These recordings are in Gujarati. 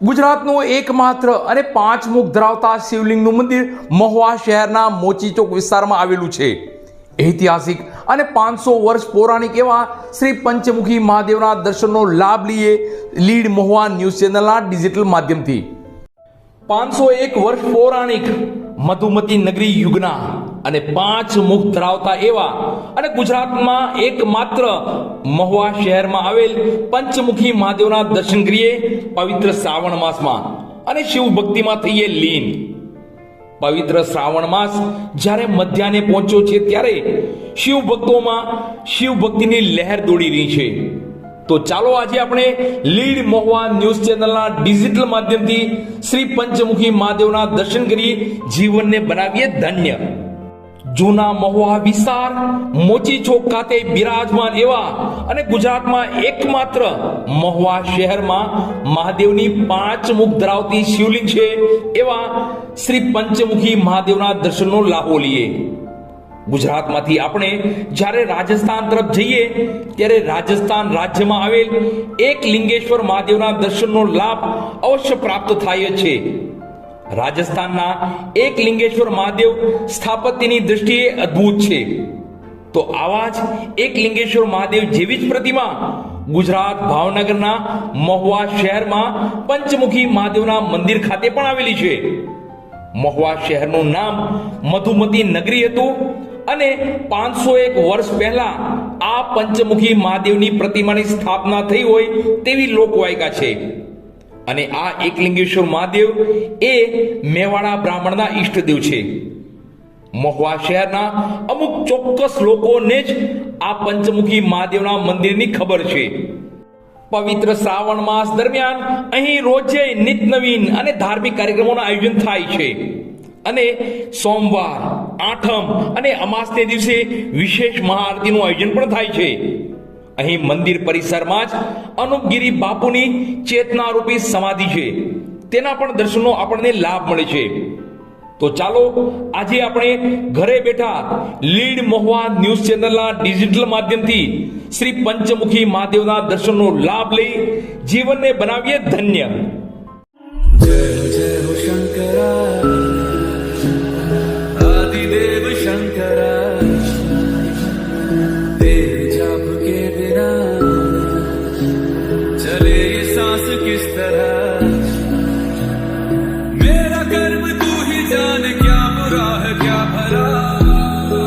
ગુજરાતનું એકમાત્ર અને પાંચ મુખ ધરાવતા શિવલિંગનું મંદિર મહુવા શહેરના મોચી ચોક વિસ્તારમાં આવેલું છે. ઐતિહાસિક અને પાંચસો વર્ષ પૌરાણિક એવા શ્રી પંચમુખી મહાદેવના દર્શનનો લાભ લઈએ લીડ મહુવા ન્યૂઝ ચેનલના ડિજિટલ માધ્યમથી. પાંચસો એક વર્ષ પૌરાણિક મધુમતી નગરી યુગના અને પાંચ મુખ ધરાવતા એવા અને ગુજરાતમાં એકમાત્ર મહુવા શહેરમાં આવેલ પંચમુખી મહાદેવના દર્શન કરીએ પવિત્ર શ્રાવણ માસમાં. અને શિવ ભક્તિમાં થઈએ લીન. પવિત્ર શ્રાવણ માસ જ્યારે મધ્યાને પહોંચ્યો છે ત્યારે શિવ ભક્તોમાં શિવ ભક્તિની લહેર દોડી રહી છે. તો ચાલો આજે આપણે લીડ મહુવા ન્યૂઝ ચેનલના ડિજિટલ માધ્યમથી શ્રી પંચમુખી મહાદેવના દર્શન કરી જીવનને બનાવીએ ધન્ય. જૂના મહુવા વિસ્તાર, મોચી ચોક ખાતે બિરાજમાન એવા અને ગુજરાતમાં એકમાત્ર મહુવા શહેરમાં મહાદેવની પાંચ મુખ ધરાવતી શિવલિંગ છે એવા શ્રી પંચમુખી મહાદેવના દર્શનનો લાહો લઈએ ગુજરાતમાંથી આપણે જ્યારે રાજસ્થાન તરફ જઈએ, ત્યારે રાજસ્થાન રાજ્યમાં આવેલ એક લિંગેશ્વર મહાદેવના દર્શનનો લાભ અવશ્ય પ્રાપ્ત થાય છે. રાજસ્થાનના એક લિંગેશ્વર મહાદેવ સ્થાપત્યની દ્રષ્ટિએ અદ્ભુત છે. તો આવા જ એક લિંગેશ્વર મહાદેવ જેવી જ પ્રતિમા ગુજરાત ભાવનગરના મહુવા શહેરમાં પંચમુખી મહાદેવના મંદિર ખાતે પણ આવેલી છે. મહુવા શહેરનું નામ મધુમતી નગરી હતું અને પાંચસો એક વર્ષ પહેલા આ પંચમુખી મહાદેવની પ્રતિમાની સ્થાપના થઈ હોય તેવી લોકવાયકા છે. અને આ એકલિંગેશ્વર મહાદેવ એ મેવાડા બ્રાહ્મણના ઈષ્ટદેવ છે. મહુવા શહેરના અમુક ચોક્કસ લોકોને જ આ પંચમુખી મહાદેવના મંદિરની ખબર છે. પવિત્ર શ્રાવણ માસ દરમિયાન અહીં રોજે નિત નવીન અને ધાર્મિક કાર્યક્રમોનું આયોજન થાય છે. અને સોમવાર, આઠમ અને અમાસને દિવસે વિશેષ મહાઆરતીનું આયોજન પણ થાય છે. અહીં મંદિર પરિસરમાં જ અનુપગીરી બાપુની ચેતનારૂપી સમાધિ છે. તેના પણ દર્શનો આપણને લાભ મળે છે. તો ચાલો, આજે આપણે ઘરે બેઠા લીડ મોહવા ન્યૂઝ ચેનલના ડિજિટલ માધ્યમથી શ્રી પંચમુખી મહાદેવના દર્શનનો લાભ લઈ જીવનને બનાવીએ ધન્ય. જય જય શંકરા किस तरह। मेरा कर्म तू ही जान क्या बुरा है, क्या भला। तो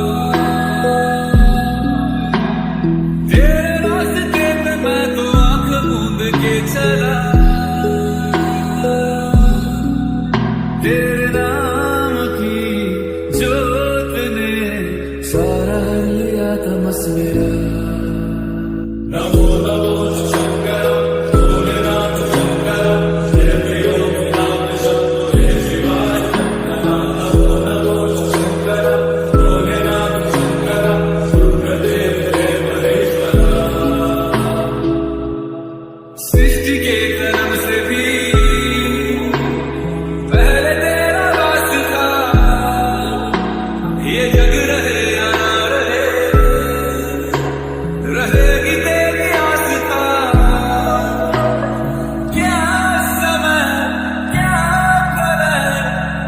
के जोत ने सारा लिया तमस मेरा नमो नमो